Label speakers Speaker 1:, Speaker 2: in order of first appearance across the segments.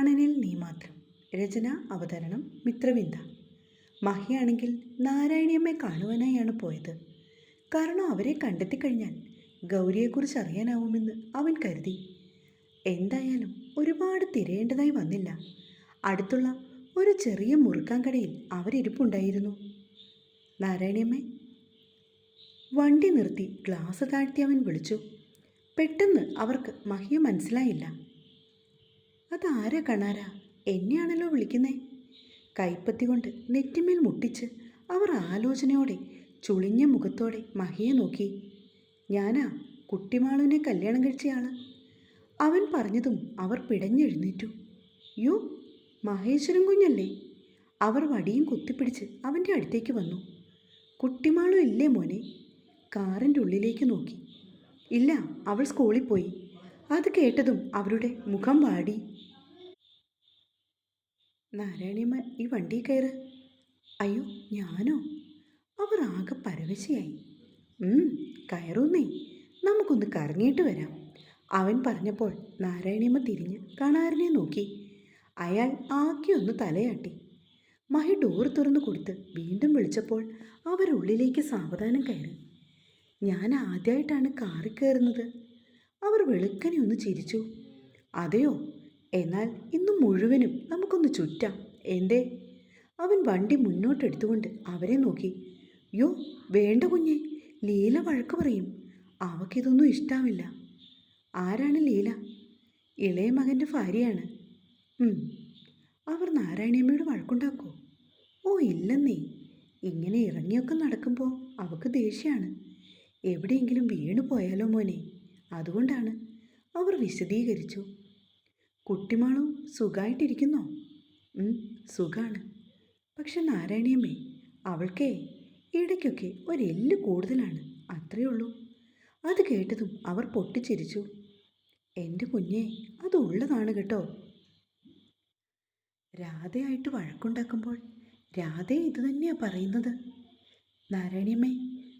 Speaker 1: പ്രാണനിൽ നീ മാത്രം. രചന അവതരണം മിത്രവിന്ദ. മഹിയാണെങ്കിൽ നാരായണിയമ്മയെ കാണുവാനായാണ് പോയത്. കാരണം അവരെ കണ്ടെത്തിക്കഴിഞ്ഞാൽ ഗൗരിയെക്കുറിച്ച് അറിയാനാവുമെന്ന് അവൻ കരുതി. എന്തായാലും ഒരുപാട് തിരയേണ്ടതായി വന്നില്ല. അടുത്തുള്ള ഒരു ചെറിയ മുറുക്കാൻ കടയിൽ അവരിരിപ്പുണ്ടായിരുന്നു. നാരായണിയമ്മ വണ്ടി നിർത്തി ഗ്ലാസ് താഴ്ത്തി അവൻ വിളിച്ചു. പെട്ടെന്ന് അവർക്ക് മഹിയ മനസ്സിലായില്ല. അതാരാ കണാരാ? എന്നെയാണല്ലോ വിളിക്കുന്നേ. കൈപ്പത്തി കൊണ്ട് നെറ്റിമേൽ മുട്ടിച്ച് അവർ ആലോചനയോടെ ചുളിഞ്ഞ മുഖത്തോടെ മഹിയെ നോക്കി. ഞാനാ കുട്ടിമാളുവിനെ കല്യാണം കഴിച്ചയാൾ. അവൻ പറഞ്ഞതും അവർ പിടഞ്ഞെഴുന്നേറ്റു. യോ മഹേശ്വരൻ കുഞ്ഞല്ലേ? അവർ വടിയും കുത്തിപ്പിടിച്ച് അവന്റെ അടുത്തേക്ക് വന്നു. കുട്ടിമാളു ഇല്ലേ മോനെ? കാറിന്റെ ഉള്ളിലേക്ക് നോക്കി. ഇല്ല അവൾ സ്കൂളിൽ പോയി. അത് കേട്ടതും അവരുടെ മുഖം വാടി. നാരായണിയമ്മ ഈ വണ്ടി കയറ്. അയ്യോ ഞാനോ? അവർ ആകെ പരവശയായി. കയറുന്നേ. നമുക്കൊന്ന് കറങ്ങിയിട്ട് വരാം. അവൻ പറഞ്ഞപ്പോൾ നാരായണിയമ്മ തിരിഞ്ഞ് കണാറിനെ നോക്കി. അയാൾ ആക്കി ഒന്ന് തലയാട്ടി. മഹി ഡോർ തുറന്നു കൊടുത്ത് വീണ്ടും വിളിച്ചപ്പോൾ അവരുള്ളിലേക്ക് സാവധാനം കയറി. ഞാൻ ആദ്യമായിട്ടാണ് കാറി കയറുന്നത്. അവർ വെളുക്കനെ ഒന്ന് ചിരിച്ചു. അതെയോ? എന്നാൽ ഇന്ന് മുഴുവനും നമുക്കൊന്ന് ചുറ്റാം. എന്തേ? അവൻ വണ്ടി മുന്നോട്ടെടുത്തുകൊണ്ട് അവരെ നോക്കി. യോ വേണ്ട കുഞ്ഞെ ലീല വഴക്ക് പറയും. അവക്കിതൊന്നും ഇഷ്ടാവില്ല. ആരാണ് ലീല? ഇളയ മകന്റെ ഭാര്യയാണ്. അവർ നാരായണിയമ്മയോട് വഴക്കുണ്ടാക്കോ? ഓ ഇല്ലെന്നേ. ഇങ്ങനെ ഇറങ്ങിയൊക്കെ നടക്കുമ്പോൾ അവക്ക് ദേഷ്യമാണ് എവിടെയെങ്കിലും വീണു പോയാലോ മോനെ? അതുകൊണ്ടാണ് അവർ വിശദീകരിച്ചു. കുട്ടിമാളും സുഖമായിട്ടിരിക്കുന്നോ സുഖാണ്. പക്ഷെ നാരായണിയമ്മേ അവൾക്കേ ഇടയ്ക്കൊക്കെ ഒരെല്ല് കൂടുതലാണ് അത്രയേ ഉള്ളൂ. അത് കേട്ടതും അവർ പൊട്ടിച്ചിരിച്ചു. എന്റെ കുഞ്ഞെ അത് ഉള്ളതാണ് കേട്ടോ. രാധയായിട്ട് വഴക്കുണ്ടാക്കുമ്പോൾ രാധ ഇത് തന്നെയാ പറയുന്നത്. നാരായണിയമ്മേ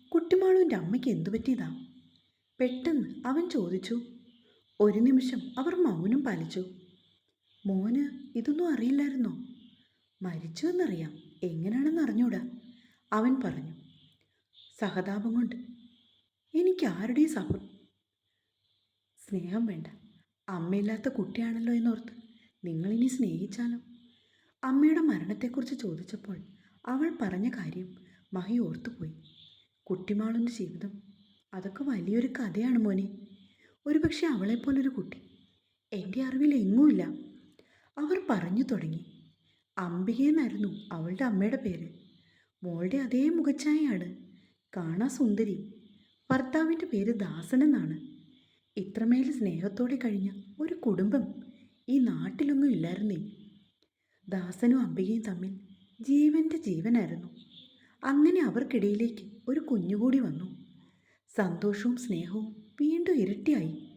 Speaker 1: കുട്ടിമാളുവിന്റെ അമ്മയ്ക്ക് എന്തു പറ്റിയതാ? പെട്ടെന്ന് അവൻ ചോദിച്ചു. ഒരു നിമിഷം അവർ മൗനം പാലിച്ചു. മോന് ഇതൊന്നും അറിയില്ലായിരുന്നോ? മരിച്ചു എന്നറിയാം. എങ്ങനെയാണെന്ന് അറിഞ്ഞൂടാ? അവൻ പറഞ്ഞു. സഹതാപം കൊണ്ട്. എനിക്ക് ആരുടെയും സഹ സ്നേഹം വേണ്ട. അമ്മയില്ലാത്ത കുട്ടിയാണല്ലോ എന്നോർത്ത്. നിങ്ങളിനി സ്നേഹിച്ചാലോ? അമ്മയുടെ മരണത്തെക്കുറിച്ച് ചോദിച്ചപ്പോൾ അവൾ പറഞ്ഞ കാര്യം മഹി ഓർത്തുപോയി. കുട്ടിമാളുന്റെ ജീവിതം അതൊക്കെ വലിയൊരു കഥയാണ് മോനെ. ഒരുപക്ഷെ അവളെപ്പോലൊരു കുട്ടി. എന്റെ അറിവിൽ എങ്ങുമില്ല. അവർ പറഞ്ഞു തുടങ്ങി. അംബികയെന്നായിരുന്നു അവളുടെ അമ്മയുടെ പേര്. മോളുടെ അതേ മുഖച്ഛായയാണ്. കാണാ സുന്ദരി. ഭർത്താവിന്റെ പേര് ദാസൻ എന്നാണ് ഇത്രമേൽ സ്നേഹത്തോടെ കഴിഞ്ഞ ഒരു കുടുംബം ഈ നാട്ടിലൊന്നും ഇല്ലായിരുന്നേ. ദാസനും അംബികയും തമ്മിൽ ജീവന്റെ ജീവനായിരുന്നു. അങ്ങനെ അവർക്കിടയിലേക്ക് ഒരു കുഞ്ഞുകൂടി വന്നു. സന്തോഷവും സ്നേഹവും വീണ്ടും ഇരട്ടിയായി.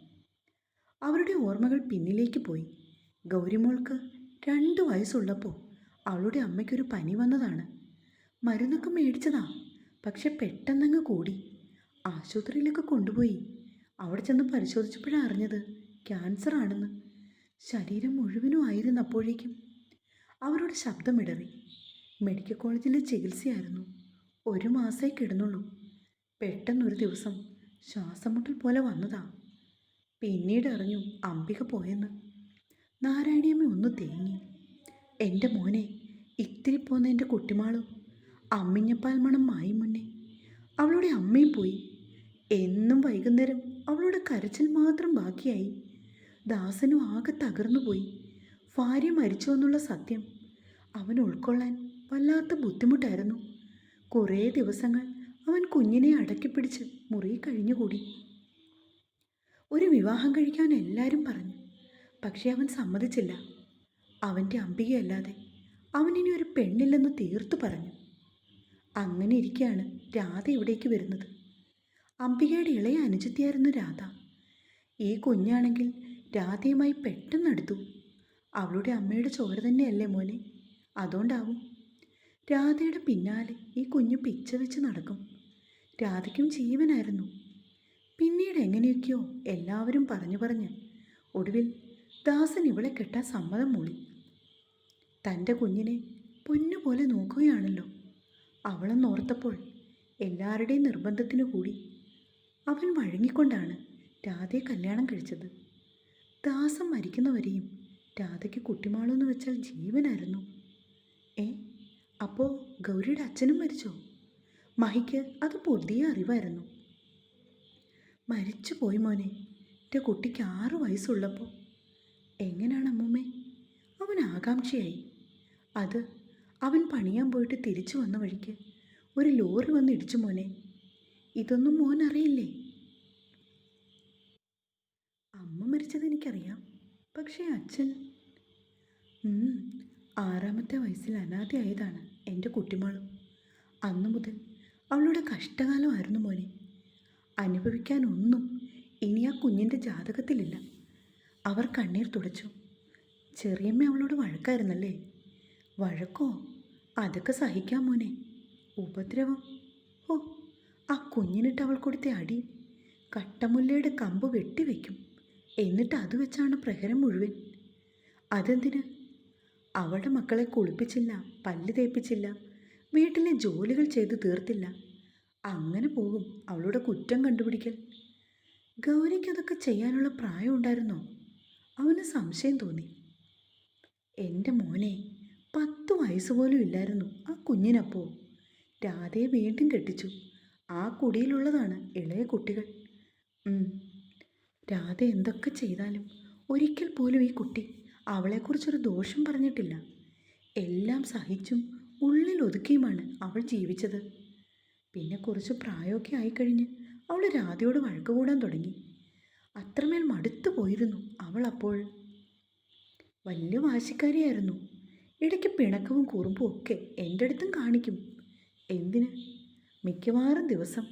Speaker 1: അവരുടെ ഓർമ്മകൾ പിന്നിലേക്ക് പോയി. ഗൗരിമോൾക്ക് രണ്ട് വയസ്സുള്ളപ്പോൾ അവളുടെ അമ്മയ്ക്കൊരു പനി വന്നതാണ്. മരുന്നൊക്കെ മേടിച്ചതാ. പക്ഷെ പെട്ടെന്നങ്ങ് കൂടി. ആശുപത്രിയിലൊക്കെ കൊണ്ടുപോയി. അവിടെ ചെന്ന് പരിശോധിച്ചപ്പോഴാണ് അറിഞ്ഞത് ക്യാൻസർ ആണെന്ന്. ശരീരം മുഴുവനും ആയിരുന്നപ്പോഴേക്കും അവരോട് ശബ്ദമിടറി. മെഡിക്കൽ കോളേജിലെ ചികിത്സയായിരുന്നു. ഒരു മാസമേ കിടന്നുള്ളൂ. പെട്ടെന്നൊരു ദിവസം ശ്വാസമുട്ടൽ പോലെ വന്നതാ. പിന്നീട് അറിഞ്ഞു അംബിക പോയെന്ന്. നാരായണിയമ്മ ഒന്ന് തേങ്ങി. എന്റെ മോനെ ഇത്തിരി പോന്ന എന്റെ കുട്ടിമാളും. അമ്മിഞ്ഞപ്പാൽ മണം മായി മുന്നേ. അവളുടെ അമ്മയും പോയി. എന്നും വൈകുന്നേരം അവളുടെ കരച്ചിൽ മാത്രം ബാക്കിയായി. ദാസനും ആകെ തകർന്നു പോയി. ഭാര്യ മരിച്ചു എന്നുള്ള സത്യം അവൻ ഉൾക്കൊള്ളാൻ വല്ലാത്ത ബുദ്ധിമുട്ടായിരുന്നു. കുറേ ദിവസങ്ങൾ അവൻ കുഞ്ഞിനെ അടക്കിപ്പിടിച്ച് മുറി കഴിഞ്ഞുകൂടി. ഒരു വിവാഹം കഴിക്കാൻ എല്ലാവരും പറഞ്ഞു. പക്ഷേ അവൻ സമ്മതിച്ചില്ല. അവന്റെ അമ്പികയല്ലാതെ അവനിനി ഒരു പെണ്ണില്ലെന്ന് തീർത്തു പറഞ്ഞു. അങ്ങനെ ഇരിക്കുകയാണ് രാധ ഇവിടേക്ക് വരുന്നത്. അംബികയുടെ ഇളയ അനുജത്തിയായിരുന്നു രാധ. ഈ കുഞ്ഞാണെങ്കിൽ രാധയുമായി പെട്ടെന്നടുത്തു അവളുടെ അമ്മയുടെ ചോര തന്നെയല്ലേ മോനെ? അതുകൊണ്ടാവും. രാധയുടെ പിന്നാലെ ഈ കുഞ്ഞ് പിച്ച വെച്ച് നടക്കും. രാധയ്ക്കും ജീവനായിരുന്നു. പിന്നീട് എങ്ങനെയൊക്കെയോ എല്ലാവരും പറഞ്ഞു പറഞ്ഞ് ഒടുവിൽ ദാസൻ ഇവളെ കെട്ടാൻ സമ്മതം മൂളി. തന്റെ കുഞ്ഞിനെ പൊന്നുപോലെ നോക്കുകയാണല്ലോ. അവളെന്നോർത്തപ്പോൾ എല്ലാവരുടെയും നിർബന്ധത്തിനു കൂടി അവൻ വഴങ്ങിക്കൊണ്ടാണ് രാധയെ കല്യാണം കഴിച്ചത്. ദാസം മരിക്കുന്നവരെയും രാധയ്ക്ക് കുട്ടിമാളെന്ന് വെച്ചാൽ ജീവനായിരുന്നു. ഏ അപ്പോൾ ഗൗരിയുടെ അച്ഛനും മരിച്ചോ? മഹിക്ക് അത് പുതിയ അറിവായിരുന്നു. മരിച്ചു പോയി മോനെ. എന്റെ കുട്ടിക്ക് ആറു വയസ്സുള്ളപ്പോൾ എങ്ങനെയാണ് അമ്മൂമ്മേ? അവൻ ആകാംക്ഷയായി. അത് അവൻ പണിയാൻ പോയിട്ട് തിരിച്ചു വന്ന വഴിക്ക് ഒരു ലോറി വന്ന് ഇടിച്ചു മോനെ. ഇതൊന്നും മോൻ അറിയില്ലേ? അമ്മ മരിച്ചത് എനിക്കറിയാം. പക്ഷേ അച്ഛൻ ആറാമത്തെ വയസ്സിൽ അനാഥയായതാണ് എന്റെ കുട്ടിമോളും. അന്നു മുതൽ അവളുടെ കഷ്ടകാലമായിരുന്നു മോനെ. അനുഭവിക്കാനൊന്നും ഇനി ആ കുഞ്ഞിന്റെ ജാതകത്തിലില്ല. അവർ കണ്ണീർ തുടച്ചു. ചെറിയമ്മ അവളോട് വഴക്കായിരുന്നല്ലേ? വഴക്കോ? അതൊക്കെ സഹിക്കാം മോനെ. ഉപദ്രവം. ഓ ആ കുഞ്ഞിനിട്ട് അവൾ കൊടുത്ത അടി കട്ടമുല്ലയുടെ കമ്പ് വെട്ടിവെക്കും. എന്നിട്ട് അത് വെച്ചാണ് പ്രഹരം മുഴുവൻ. അതെന്തിന്? അവളുടെ മക്കളെ കുളിപ്പിച്ചില്ല പല്ല് തേപ്പിച്ചില്ല വീട്ടിലെ ജോലികൾ ചെയ്ത് തീർത്തില്ല. അങ്ങനെ പോകും അവളുടെ കുറ്റം കണ്ടുപിടിക്കൽ. ഗൗരിക്ക് അതൊക്കെ ചെയ്യാനുള്ള പ്രായം ഉണ്ടായിരുന്നോ? അവന് സംശയം തോന്നി. എന്റെ മോനെ പത്ത് വയസ്സ് പോലും ഇല്ലായിരുന്നു ആ കുഞ്ഞിനപ്പോ. രാധയെ വീണ്ടും കെട്ടിച്ചു. ആ കുടിയിലുള്ളതാണ് ഇളയ കുട്ടികൾ. രാധ എന്തൊക്കെ ചെയ്താലും ഒരിക്കൽ പോലും ഈ കുട്ടി അവളെക്കുറിച്ചൊരു ദോഷം പറഞ്ഞിട്ടില്ല. എല്ലാം സഹിച്ചും ഉള്ളിൽ ഒതുക്കിയുമാണ് അവൾ ജീവിച്ചത്. പിന്നെ കുറച്ച് പ്രായമൊക്കെ ആയിക്കഴിഞ്ഞ് അവൾ രാധയോട് വഴക്ക് കൂടാൻ തുടങ്ങി. അത്രമേൽ മടുത്തു പോയിരുന്നു അവൾ അപ്പോൾ. വലിയ വാശിക്കാരിയായിരുന്നു. ഇടയ്ക്ക് പിണക്കവും കുറുമ്പും ഒക്കെ എന്റെ അടുത്തും കാണിക്കും. എന്തിന്? മിക്കവാറും ദിവസം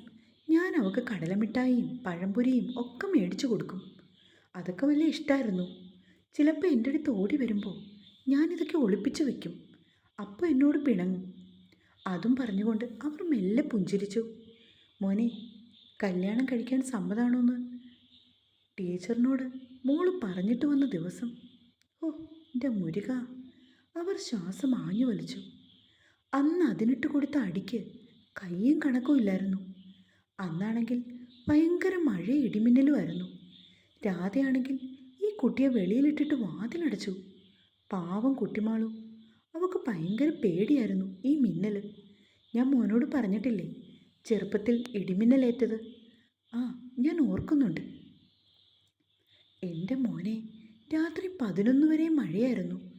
Speaker 1: ഞാൻ അവൾക്ക് കടലമിഠായിയും പഴംപൊരിയും ഒക്കെ മേടിച്ചു കൊടുക്കും. അതൊക്കെ വലിയ ഇഷ്ടമായിരുന്നു ചിലപ്പോൾ എന്റെ അടുത്ത് ഓടി വരുമ്പോൾ ഞാനിതൊക്കെ ഒളിപ്പിച്ചു വെക്കും. അപ്പോൾ എന്നോട് പിണങ്ങും. അതും പറഞ്ഞുകൊണ്ട് അവർ മെല്ലെ പുഞ്ചിരിച്ചു. മോനെ കല്യാണം കഴിക്കാൻ സമ്മതാണോന്ന്? ടീച്ചറിനോട് മോൾ പറഞ്ഞിട്ട് വന്ന ദിവസം ഓ എന്റെ മുരുക. അവർ ശ്വാസം ആഞ്ഞു വലിച്ചു. അന്ന് അതിനിട്ട് കൊടുത്ത അടിക്ക് കയ്യും കണക്കും ഇല്ലായിരുന്നു. അന്നാണെങ്കിൽ ഭയങ്കര മഴ ഇടിമിന്നലുമായിരുന്നു രാധയാണെങ്കിൽ ഈ കുട്ടിയെ വെളിയിലിട്ടിട്ട് വാതിലടച്ചു. പാവം കുട്ടിമാളു ഭയങ്കര പേടിയായിരുന്നു ഈ മിന്നൽ ഞാൻ മോനോട് പറഞ്ഞിട്ടില്ലേ ചെറുപ്പത്തിൽ ഇടിമിന്നലേറ്റത്. ആ ഞാൻ ഓർക്കുന്നുണ്ട്. എന്റെ മോനെ രാത്രി പതിനൊന്ന് വരെ മഴയായിരുന്നു.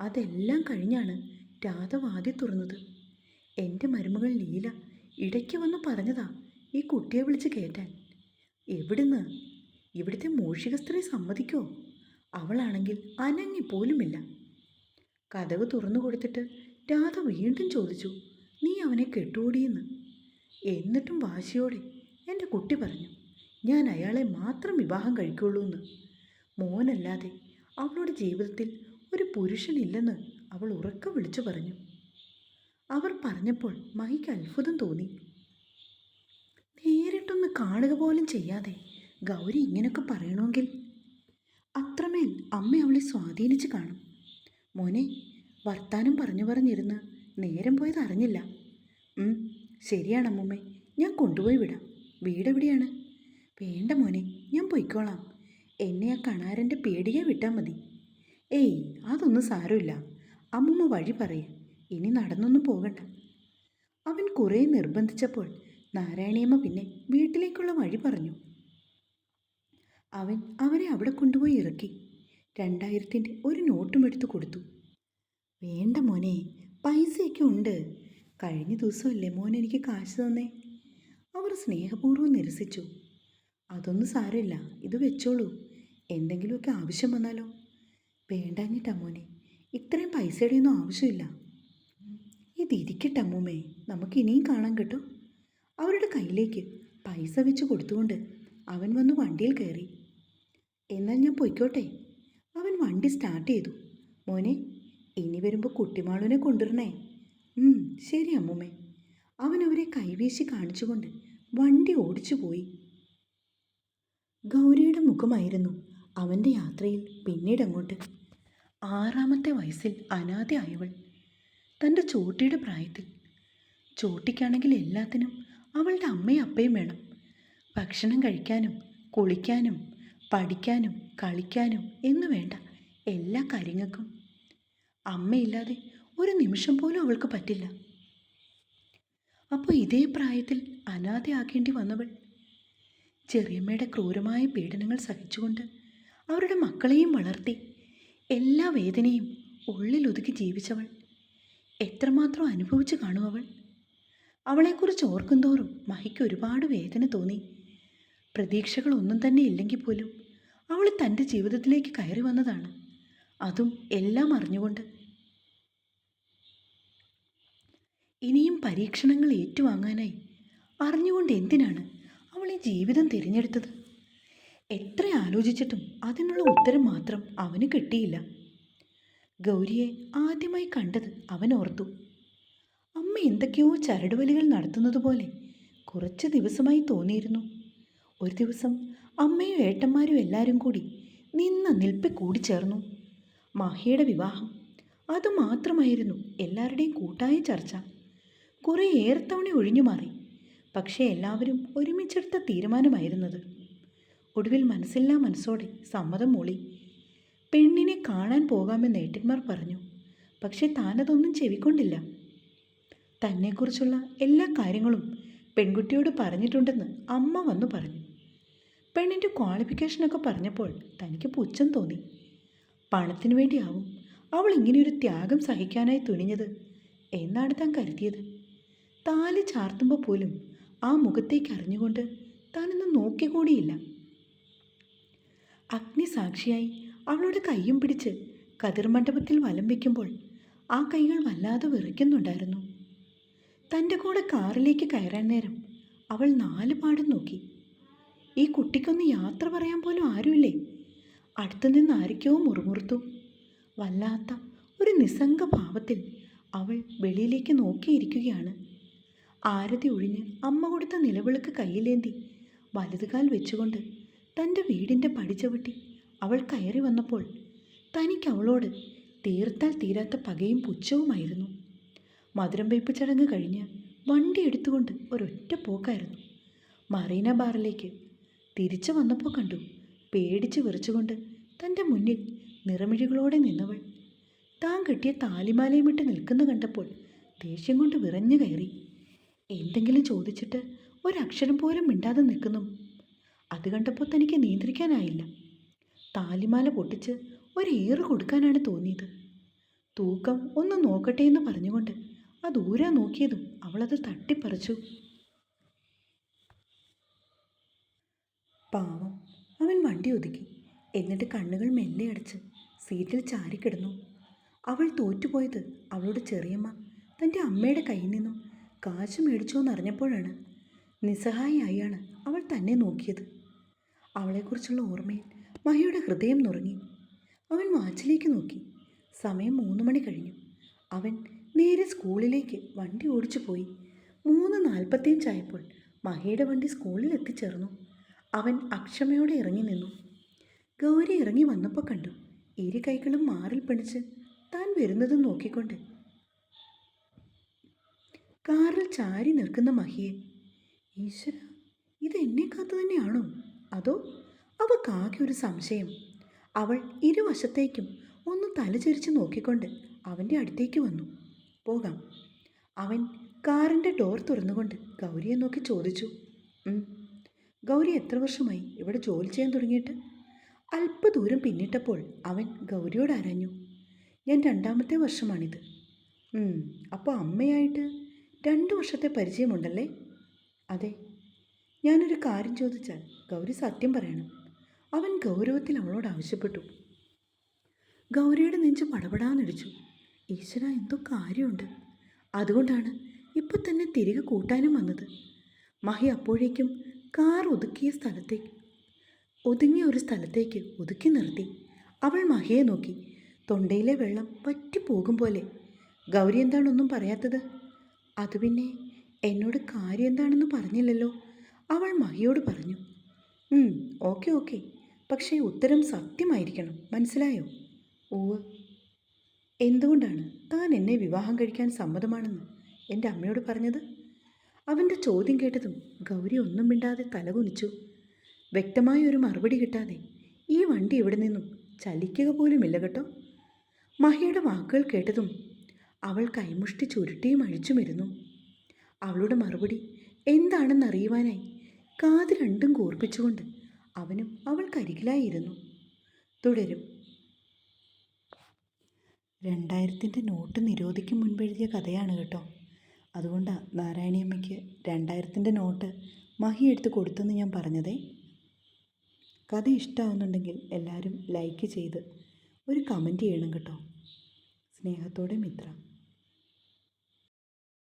Speaker 1: അതെല്ലാം കഴിഞ്ഞാണ് രാധ വാതി തുറന്നത്. എന്റെ മരുമകൾ ലീല ഇടയ്ക്ക് വന്ന് പറഞ്ഞതാ ഈ കുട്ടിയെ വിളിച്ച് കയറ്റാൻ എവിടുന്ന്? ഇവിടുത്തെ മൂഷിക സ്ത്രീ സമ്മതിക്കോ? അവളാണെങ്കിൽ അനങ്ങി പോലുമില്ല കഥവ് തുറന്നു കൊടുത്തിട്ട് രാധ വീണ്ടും ചോദിച്ചു നീ അവനെ കെട്ടുകൂടിയെന്ന്? എന്നിട്ടും വാശിയോടെ എന്റെ കുട്ടി പറഞ്ഞു ഞാൻ അയാളെ മാത്രം വിവാഹം കഴിക്കുള്ളൂ എന്ന് മോനല്ലാതെ അവളുടെ ജീവിതത്തിൽ ഒരു പുരുഷനില്ലെന്ന് അവൾ ഉറക്കം വിളിച്ചു പറഞ്ഞു. അവർ പറഞ്ഞപ്പോൾ മഹിക്ക് അത്ഭുതം തോന്നി. നേരിട്ടൊന്ന് കാണുക പോലും ചെയ്യാതെ ഗൗരി ഇങ്ങനെയൊക്കെ പറയണമെങ്കിൽ? അത്രമേൽ അമ്മ അവളെ സ്വാധീനിച്ച് കാണും. മോനെ വർത്താനം പറഞ്ഞു പറഞ്ഞിരുന്ന് നേരം പോയത് അറിഞ്ഞില്ല. ശരിയാണ് അമ്മൂമ്മേ ഞാൻ കൊണ്ടുപോയി വിടാം. വീടെവിടെയാണ് വേണ്ട മോനെ ഞാൻ പൊയ്ക്കോളാം. എന്നെ ആ കണാരന്റെ പേടിയെ വിട്ടാൽ മതി. ഏയ് അതൊന്നും സാരമില്ല. അമ്മൂമ്മ വഴി പറയും. ഇനി നടന്നൊന്നും പോകണ്ട. അവൻ കുറേ നിർബന്ധിച്ചപ്പോൾ നാരായണിയമ്മ പിന്നെ വീട്ടിലേക്കുള്ള വഴി പറഞ്ഞു. അവൻ അവരെ അവിടെ കൊണ്ടുപോയി ഇറക്കി. രണ്ടായിരത്തിന്റെ ഒരു നോട്ടും എടുത്തു കൊടുത്തു. വേണ്ട മോനെ പൈസയൊക്കെ ഉണ്ട്. കഴിഞ്ഞ ദിവസമല്ലേ മോൻ എനിക്ക് കാശ് തന്നേ? അവർ സ്നേഹപൂർവം നിരസിച്ചു. അതൊന്നും സാരമില്ല ഇത് വെച്ചോളൂ. എന്തെങ്കിലുമൊക്കെ ആവശ്യം വന്നാലോ? വേണ്ടാഞ്ഞിട്ടാ മോനെ ഇത്രയും പൈസയുടെ ഒന്നും ആവശ്യമില്ല. ഇതിരിക്കട്ടെ അമ്മൂമ്മേ നമുക്ക് ഇനിയും കാണാൻ കേട്ടോ. അവരുടെ കയ്യിലേക്ക് പൈസ വെച്ച് കൊടുത്തുകൊണ്ട് അവൻ വന്ന് വണ്ടിയിൽ കയറി. എന്നാൽ ഞാൻ പൊയ്ക്കോട്ടെ? വണ്ടി സ്റ്റാർട്ട് ചെയ്തു. മോനെ ഇനി വരുമ്പോൾ കുട്ടിമാളുവിനെ കൊണ്ടുവരണേ. ശരി അമ്മൂമ്മേ. അവൻ അവരെ കൈവീശി കാണിച്ചുകൊണ്ട് വണ്ടി ഓടിച്ചു പോയി. ഗൗരിയുടെ മുഖമായിരുന്നു അവന്റെ യാത്രയിൽ പിന്നീട് അങ്ങോട്ട്. ആറാമത്തെ വയസ്സിൽ അനാഥയായവൾ തന്റെ ചോട്ടിയുടെ പ്രായത്തിൽ. ചോട്ടിക്കാണെങ്കിൽ എല്ലാത്തിനും അവളുടെ അമ്മയും അപ്പയും വേണം. ഭക്ഷണം കഴിക്കാനും കുളിക്കാനും പഠിക്കാനും കളിക്കാനും എന്നു വേണ്ട. എല്ലാ കാര്യങ്ങൾക്കും. അമ്മയില്ലാതെ ഒരു നിമിഷം പോലും അവൾക്ക് പറ്റില്ല. അപ്പോൾ ഇതേ പ്രായത്തിൽ അനാഥയാക്കേണ്ടി വന്നവൾ. ചെറിയമ്മയുടെ ക്രൂരമായ പീഡനങ്ങൾ സഹിച്ചുകൊണ്ട് അവരുടെ മക്കളെയും വളർത്തി എല്ലാ വേദനയും ഉള്ളിലൊതുക്കി ജീവിച്ചവൾ. എത്രമാത്രം അനുഭവിച്ചു കാണും അവൾ അവളെക്കുറിച്ച് ഓർക്കുന്തോറും മഹിക്ക് ഒരുപാട് വേദന തോന്നി. പ്രതീക്ഷകളൊന്നും തന്നെ ഇല്ലെങ്കിൽ പോലും അവൾ തന്റെ ജീവിതത്തിലേക്ക് കയറി വന്നതാണ്. അതും എല്ലാം അറിഞ്ഞുകൊണ്ട്. ഇനിയും പരീക്ഷണങ്ങൾ ഏറ്റുവാങ്ങാനായി അറിഞ്ഞുകൊണ്ട് എന്തിനാണ് അവൾ ഈ ജീവിതം തിരഞ്ഞെടുത്തത്? എത്ര ആലോചിച്ചിട്ടും അതിനുള്ള ഉത്തരം മാത്രം അവന് കിട്ടിയില്ല. ഗൗരിയെ ആദ്യമായി കണ്ടത് അവൻ ഓർത്തു. അമ്മ എന്തൊക്കെയോ ചരടുവലികൾ നടത്തുന്നതുപോലെ കുറച്ച് ദിവസമായി തോന്നിയിരുന്നു. ഒരു ദിവസം അമ്മയും ഏട്ടന്മാരും എല്ലാവരും കൂടി നിന്ന നിൽപ്പ് കൂടിച്ചേർന്നു. മാഹിയുടെ വിവാഹം. അതുമാത്രമായിരുന്നു എല്ലാവരുടെയും കൂട്ടായ ചർച്ച. കുറേ ഏറെത്തവണ ഒഴിഞ്ഞു മാറി. പക്ഷേ എല്ലാവരും ഒരുമിച്ചെടുത്ത തീരുമാനമായിരുന്നത്. ഒടുവിൽ മനസ്സില്ലാ മനസ്സോടെ സമ്മതം മൂളി. പെണ്ണിനെ കാണാൻ പോകാമെന്ന് ഏട്ടന്മാർ പറഞ്ഞു. പക്ഷേ താനതൊന്നും ചെവിക്കൊണ്ടില്ല. തന്നെക്കുറിച്ചുള്ള എല്ലാ കാര്യങ്ങളും പെൺകുട്ടിയോട് പറഞ്ഞിട്ടുണ്ടെന്ന് അമ്മ വന്നു പറഞ്ഞു. പെണ്ണിന്റെ ക്വാളിഫിക്കേഷനൊക്കെ പറഞ്ഞപ്പോൾ തനിക്ക് പുച്ഛം തോന്നി. പണത്തിനു വേണ്ടിയാവും അവൾ ഇങ്ങനെയൊരു ത്യാഗം സഹിക്കാനായി തുനിഞ്ഞത് എന്നാണ് താൻ കരുതിയത്. താലി ചാർത്തുമ്പോൾ പോലും ആ മുഖത്തേക്ക് അറിഞ്ഞുകൊണ്ട് താനൊന്നും നോക്കിക്കൂടിയില്ല. അഗ്നിസാക്ഷിയായി അവളുടെ കൈയും പിടിച്ച് കതിർമണ്ഡപത്തിൽ വലം വയ്ക്കുമ്പോൾ ആ കൈകൾ വല്ലാതെ വിറയ്ക്കുന്നുണ്ടായിരുന്നു. തന്റെ കൂടെ കാറിലേക്ക് കയറാൻ നേരം അവൾ നാല് പാടും നോക്കി. ഈ കുട്ടിക്കൊന്ന് യാത്ര പറയാൻ പോലും ആരുമില്ലേ? അടുത്തുനിന്ന് ആരൊക്കെയോ മുറുമുറുത്തു. വല്ലാത്ത ഒരു നിസ്സംഗ ഭാവത്തിൽ അവൾ വെളിയിലേക്ക് നോക്കിയിരിക്കുകയാണ്. ആരതി ഒഴിഞ്ഞ് അമ്മ കൊടുത്ത നിലവിളക്ക് കയ്യിലേന്തി വലതുകാൽ വെച്ചുകൊണ്ട് തന്റെ വീടിന്റെ പടിച്ചവിട്ടി അവൾ കയറി വന്നപ്പോൾ തനിക്ക് അവളോട് തീർത്താൽ തീരാത്ത പകയും പുച്ഛവുമായിരുന്നു. മധുരം വയ്പ്പ് ചടങ്ങ് കഴിഞ്ഞ് വണ്ടി എടുത്തുകൊണ്ട് ഒരൊറ്റ പോക്കായിരുന്നു. മറീന ബാറിലേക്ക് തിരിച്ചു വന്നപ്പോൾ കണ്ടു പേടിച്ച് വിറച്ചുകൊണ്ട് തന്റെ മുന്നിൽ നിറമിഴികളോടെ നിന്നവൾ. താൻ കെട്ടിയ താലിമാലയും ഇട്ട് നിൽക്കുന്ന കണ്ടപ്പോൾ ദേഷ്യം കൊണ്ട് വിറഞ്ഞു കയറി. എന്തെങ്കിലും ചോദിച്ചിട്ട് ഒരക്ഷരം പോലും മിണ്ടാതെ നിൽക്കുന്നു. അത് കണ്ടപ്പോൾ തനിക്ക് നിയന്ത്രിക്കാനായില്ല. താലിമാല പൊട്ടിച്ച് ഒരേറ് കൊടുക്കാനാണ് തോന്നിയത്. തൂക്കം ഒന്ന് നോക്കട്ടെ എന്ന് പറഞ്ഞുകൊണ്ട് അത് ഊരാ നോക്കിയതും അവളത് തട്ടിപ്പറിച്ചു. പാവം അവൻ വണ്ടി ഒതുക്കി. എന്നിട്ട് കണ്ണുകൾ മെല്ലെ അടച്ച് സീറ്റിൽ ചാരിക്കിടന്നു അവൾ തോറ്റുപോയത് അവളുടെ ചെറിയമ്മ തന്റെ അമ്മയുടെ കയ്യിൽ നിന്നും കാശ് മേടിച്ചോന്നറിഞ്ഞപ്പോഴാണ് നിസ്സഹായിയായാണ് അവൾ തന്നെ നോക്കിയത്. അവളെക്കുറിച്ചുള്ള ഓർമ്മയിൽ മഹിയുടെ ഹൃദയം നുറങ്ങി. അവൻ വാച്ചിലേക്ക് നോക്കി. സമയം മൂന്ന് മണി കഴിഞ്ഞു. അവൻ നേരെ സ്കൂളിലേക്ക് വണ്ടി ഓടിച്ചു പോയി മൂന്ന് നാൽപ്പത്തിയഞ്ചായപ്പോൾ മഹിയുടെ വണ്ടി സ്കൂളിൽ എത്തിച്ചേർന്നു അവൻ അക്ഷമയോടെ ഇറങ്ങി നിന്നു. ഗൗരി ഇറങ്ങി വന്നപ്പോൾ കണ്ടു. ഇരു കൈകളും മാറിൽ പിടിച്ച് താൻ വരുന്നതും നോക്കിക്കൊണ്ട്. കാറിൽ ചാരി നിൽക്കുന്ന മഹിയെ ഈശ്വര ഇത് എന്നെ കാത്തു തന്നെയാണോ? അതോ അവക്കാകെ ഒരു സംശയം? അവൾ ഇരുവശത്തേക്കും ഒന്ന് തലചെരിച്ച് നോക്കിക്കൊണ്ട് അവന്റെ അടുത്തേക്ക് വന്നു. പോകാം. അവൻ കാറിന്റെ ഡോർ തുറന്നുകൊണ്ട് ഗൗരിയെ നോക്കി ചോദിച്ചു. "ഉം. ഗൗരി എത്ര വർഷമായി ഇവിടെ ജോലി ചെയ്യാൻ തുടങ്ങിയിട്ട്? അല്പദൂരം പിന്നിട്ടപ്പോൾ അവൻ ഗൗരിയോട് അരഞ്ഞു. ഞാൻ രണ്ടാമത്തെ വർഷമാണിത്. അപ്പോൾ അമ്മയായിട്ട് രണ്ട് വർഷത്തെ പരിചയമുണ്ടല്ലേ? അതെ. ഞാനൊരു കാര്യം ചോദിച്ചാൽ ഗൗരി സത്യം പറയണം. അവൻ ഗൗരവത്തിൽ അവളോട് ആവശ്യപ്പെട്ടു. ഗൗരിയുടെ നെഞ്ച് പടപടാന്നിടിച്ചു. ഈശ്വര എന്തോ കാര്യമുണ്ട്. അതുകൊണ്ടാണ് ഇപ്പം തന്നെ തിരികെ കൂട്ടാനും വന്നത്. മഹി അപ്പോഴേക്കും കാർ ഒതുക്കിയ സ്ഥലത്തേക്ക് ഒതുങ്ങിയ ഒരു സ്ഥലത്തേക്ക് ഒതുക്കി നിർത്തി. അവൾ മഹയെ നോക്കി. തൊണ്ടയിലെ വെള്ളം വറ്റിപ്പോകും പോലെ. ഗൗരി എന്താണൊന്നും പറയാത്തത്? അത് പിന്നെ എന്നോട് കാര്യം എന്താണെന്ന് പറഞ്ഞില്ലല്ലോ. അവൾ മഹിയോട് പറഞ്ഞു. "ഉം, ഓക്കെ ഓക്കെ. പക്ഷേ ഉത്തരം സത്യമായിരിക്കണം. മനസ്സിലായോ? ഓവ് എന്തുകൊണ്ടാണ് താൻ എന്നെ വിവാഹം കഴിക്കാൻ സമ്മതമാണെന്ന് എന്റെ അമ്മയോട് പറഞ്ഞത്? അവന്റെ ചോദ്യം കേട്ടതും ഗൗരി ഒന്നും മിണ്ടാതെ തലകുനിച്ചു. വ്യക്തമായ ഒരു മറുപടി കിട്ടാതെ ഈ വണ്ടി ഇവിടെ നിന്നും ചലിക്കുക പോലുമില്ല കേട്ടോ. മഹിയുടെ വാക്കുകൾ കേട്ടതും അവൾ കൈമുഷ്ടി ചുരുട്ടിയും അഴിച്ചുമിരുന്നു. അവളുടെ മറുപടി എന്താണെന്നറിയുവാനായി കാത് രണ്ടും കൂർപ്പിച്ചുകൊണ്ട് അവനും അവൾ കരികിലായിരുന്നു തുടരും. രണ്ടായിരത്തിന്റെ നോട്ട് നിരോധിക്കും മുൻപെഴുതിയ കഥയാണ് കേട്ടോ. അതുകൊണ്ടാണ് നാരായണിയമ്മയ്ക്ക് രണ്ടായിരത്തിന്റെ നോട്ട് മഹി എടുത്ത് കൊടുത്തെന്ന് ഞാൻ പറഞ്ഞതേ. കഥ ഇഷ്ടമാവുന്നുണ്ടെങ്കിൽ എല്ലാവരും ലൈക്ക് ചെയ്ത് ഒരു കമന്റ് ചെയ്യണം കേട്ടോ. സ്നേഹത്തോടെ മിത്ര.